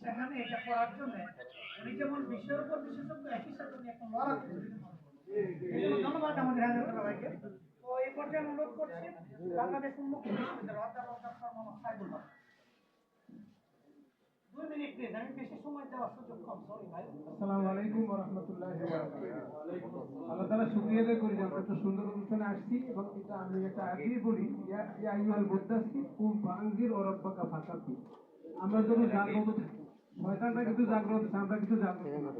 সেখানে এটা করার জন্য উনি যেমন বিশ্বের উপর বিশেষজ্ঞ, একই সাথে উনি একটা লড়া ধন্যবাদ আমাদের হাজার ভাইকে তো এই পর্যায়ে অনুরোধ করছি, বাংলাদেশ উন্মুক্ত বিশ্ববিদ্যালয় অধ্যাপক ডক্টর মোহাম্মদ দুই মিনিট আমি বেশি সময় সরি ভাই। আলাইকুম করি আমরা একটা সুন্দর আসছি এবং এটা আমি একটা জাগ্রত থাকি। শয়তানরা কিন্তু জাগ্রত আমরা কিন্তু জাগ্রত।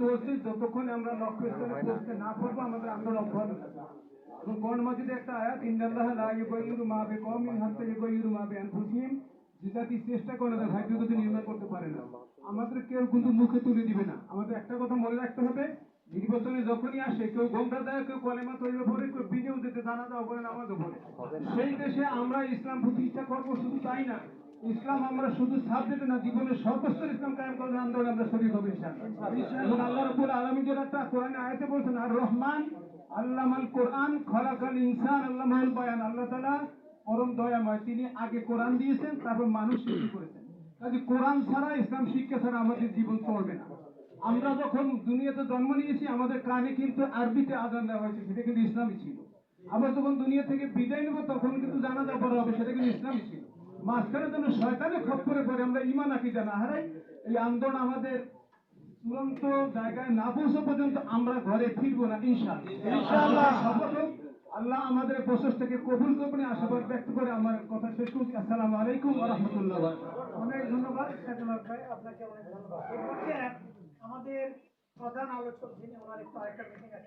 চলছে যতক্ষণ আমরা লক্ষ্যস্থলে পৌঁছতে না পারব আমাদের আন্দোলন অব্যাহত এবং কোরআন মাজিদে একটা আয়াত ইন্নাল্লাহ লা ইউগাইয়িরু মা বিকওমিন হাত্তা ইউগাইয়িরু মা বিআনফুসিহিম। চেষ্টা করে না ভাগ্য যদি করতে পারে না। আমাদের কেউ কিন্তু মুখে তুলে দিবে না। আমাদের একটা কথা মনে রাখতে হবে নির্বাচনে যখনই আসে কেউ গঙ্গা দেয় কেউ কলেমা তৈরি পরে কেউ বিজেও দিতে জানা দেওয়া করে নামাজও সেই দেশে আমরা ইসলাম প্রতিষ্ঠা করব শুধু তাই না? ইসলাম আমরা শুধু সাবজেক্টে না জীবনের সর্বস্তর ইসলাম কায়েম করার আন্দোলনে আমরা শরীর হবে এবং আল্লাহ রাব্বুল আলামিন যেটা একটা কোরআনে আয়াতে বলছেন আর রহমান আল্লামাল কোরআন খলাকাল ইনসান আল্লামাহুল বায়ান। আল্লাহ তাআলা পরম দয়াময় তিনি আগে কোরআন দিয়েছেন তারপর মানুষ সৃষ্টি করেছেন। কাজে কোরআন ছাড়া ইসলাম শিক্ষা ছাড়া আমাদের জীবন চলবে না। আমরা যখন দুনিয়াতে জন্ম নিয়েছি আমাদের কানে কিন্তু আরবিতে আজান দেওয়া হয়েছে সেটা কিন্তু ইসলামই ছিল। আমরা যখন দুনিয়া থেকে বিদায় নেব তখন কিন্তু জানাজা করা হবে সেটা কিন্তু ইসলামই ছিল। মাঝখানে যেন শয়তানের খপ্পরে পরে আমরা ইমান আকিদা না হারাই। এই আন্দোলন আমাদের চূড়ান্ত জায়গায় না পৌঁছা পর্যন্ত আমরা ঘরে ফিরবো না ইনশাআল্লাহ। আল্লাহ আমাদের প্রচেষ্টাকে কবুল করবেন আশাবাদ ব্যক্ত করে আমার কথা শেষ করছি। আসসালামু আলাইকুম রাহমাতুল্লাহ। অনেক ধন্যবাদ ভাই আপনাকে অনেক ধন্যবাদ। আমাদের প্রধান আলোচক যিনি ওনার একটু আরেকটা মিটিং আছে।